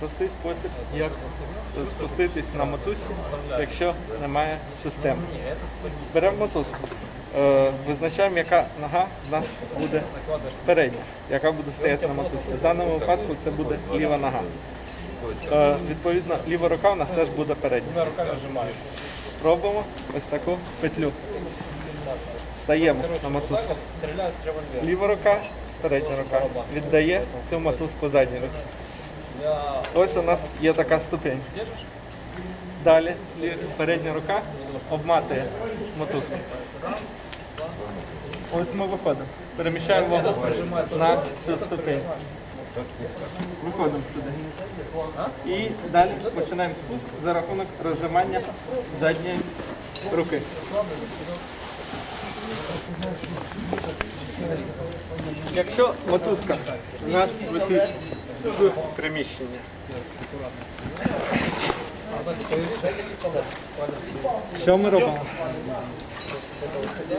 Простий спосіб, як спуститись на мотузці, якщо немає системи. Беремо мотузку, е, визначаємо, яка нога в нас буде передня, яка буде стояти на мотузці. В даному випадку це буде ліва нога. Е, Відповідно, ліва рука в нас теж буде передня. Робимо ось таку петлю. Стаємо на мотузку. Ліва рука, передня рука віддає цю мотузку задній руці. Ось у нас є така ступень. Далі передня рука обматує мотузку. Ось ми виходимо. Переміщаємо вагу на цю ступень. Виходимо сюди. І далі починаємо спуск за рахунок розжимання задньої руки. Якщо мотузка у нас висить в приміщенні, що ми робимо?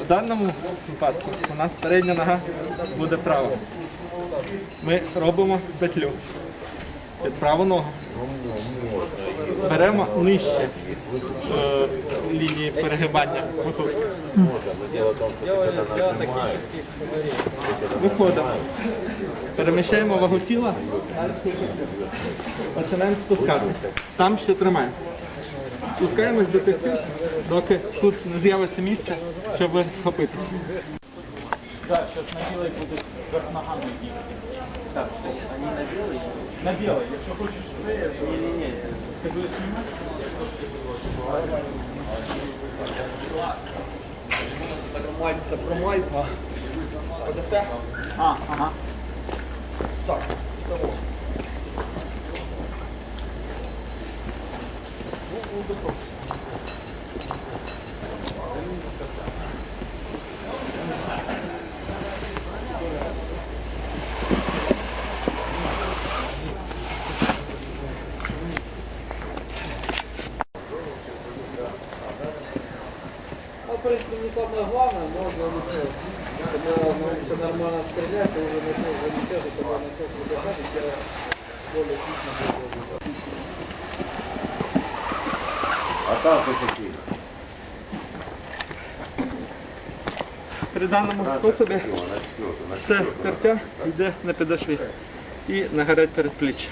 В даному випадку у нас передня нога буде права. Ми робимо петлю праву ногу. Беремо нижче е, лінії перегибання. Виходимо. Переміщаємо вагу тіла. Починаємо спускатися. Там ще тримаємо. Спускаємось до тих доки тут не з'явиться місце, щоб схопитися. Да, сейчас на белой будут как ногами бегать. Так, что они на белой? На белой. Если хочешь, не-не-не. Ты будешь снимать? Тримайте, промайте. Подасте? А, ага. Так. Ну, в принципе, не самое главное, можно уже, когда научиться нормально стрелять, то уже начнешь замечать, когда начнешь выдыхать, тебя более отлично будет. А там ви такі. При даному способі все тертя йде на підошві і на гарять передпліччя.